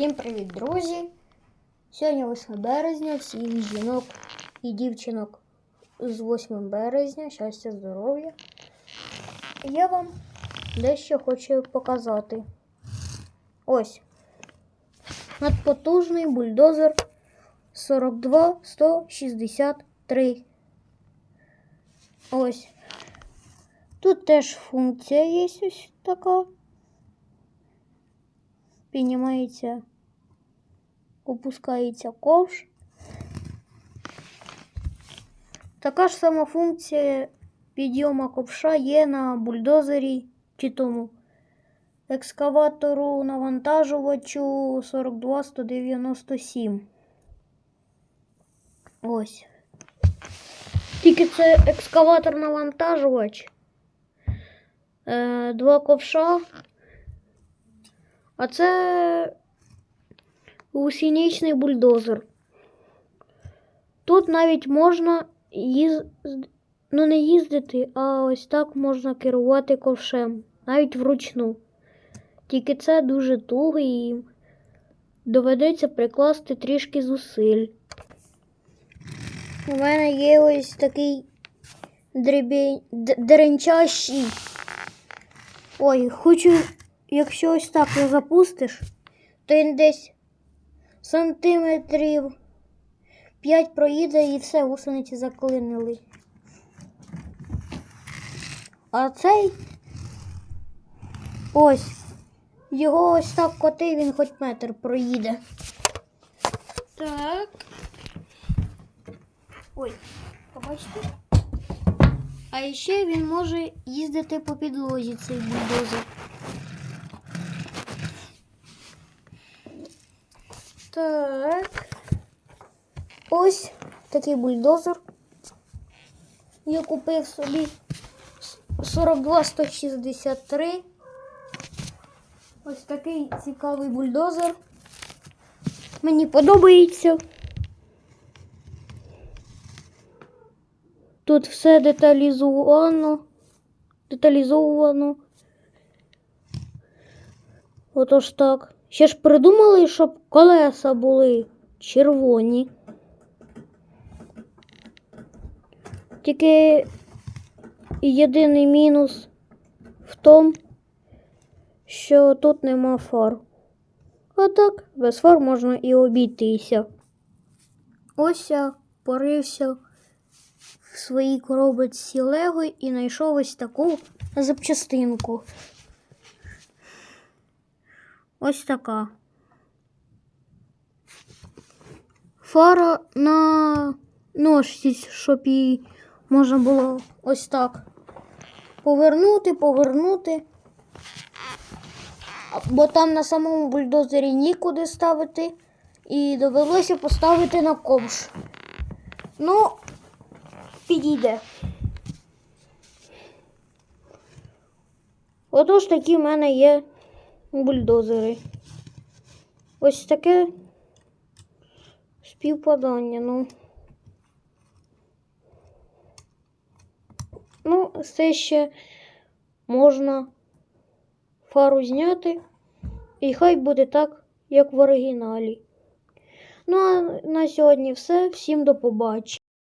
Всім привіт, друзі! Сьогодні 8 березня, всіх жінок і дівчинок з 8 березня, щастя, здоров'я. Я вам дещо хочу показати. Ось. Надпотужний бульдозер 42 163. Ось. Тут теж функція є ось така. Піднімається, опускається ковш. Така ж сама функція підйому ковша є на бульдозері чи тому екскаватору навантажувачу 42197. Ось. Тільки це екскаватор навантажувач. Е, два ковша. А це гусінічний бульдозер. Тут навіть можна їз... ну, не їздити, а ось так можна керувати ковшем, навіть вручну. Тільки це дуже туго і доведеться прикласти трішки зусиль. У мене є ось такий дребі... деренчащий. Ой, хочу якщо ось так його запустиш, то він десь сантиметрів 5 проїде і все, гусениці заклинили. А цей ось, його ось так коти, він хоч метр проїде. Так. Ой, побачите? А ще він може їздити по підлозі цей бульдозер. Так. Ось такий бульдозер. Я купив собі 42 163. Ось такий цікавий бульдозер. Мені подобається. Тут все деталізовано. Деталізовано. Отож так. Ще ж придумали, щоб колеса були червоні. Тільки єдиний мінус в тому, що тут нема фар. А так, без фар можна і обійтися. Ось я порився в своїй коробочці Лего і знайшов ось таку запчастинку. Ось така. Фара на ножці, щоб її можна було ось так повернути, повернути. Бо там на самому бульдозері нікуди ставити. І довелося поставити на ковш. Ну, підійде. Отож такі в мене є бульдозери. Ось таке співпадання. Ну, ну це ще можна фару зняти. І хай буде так, як в оригіналі. Ну а на сьогодні все. Всім до побачення.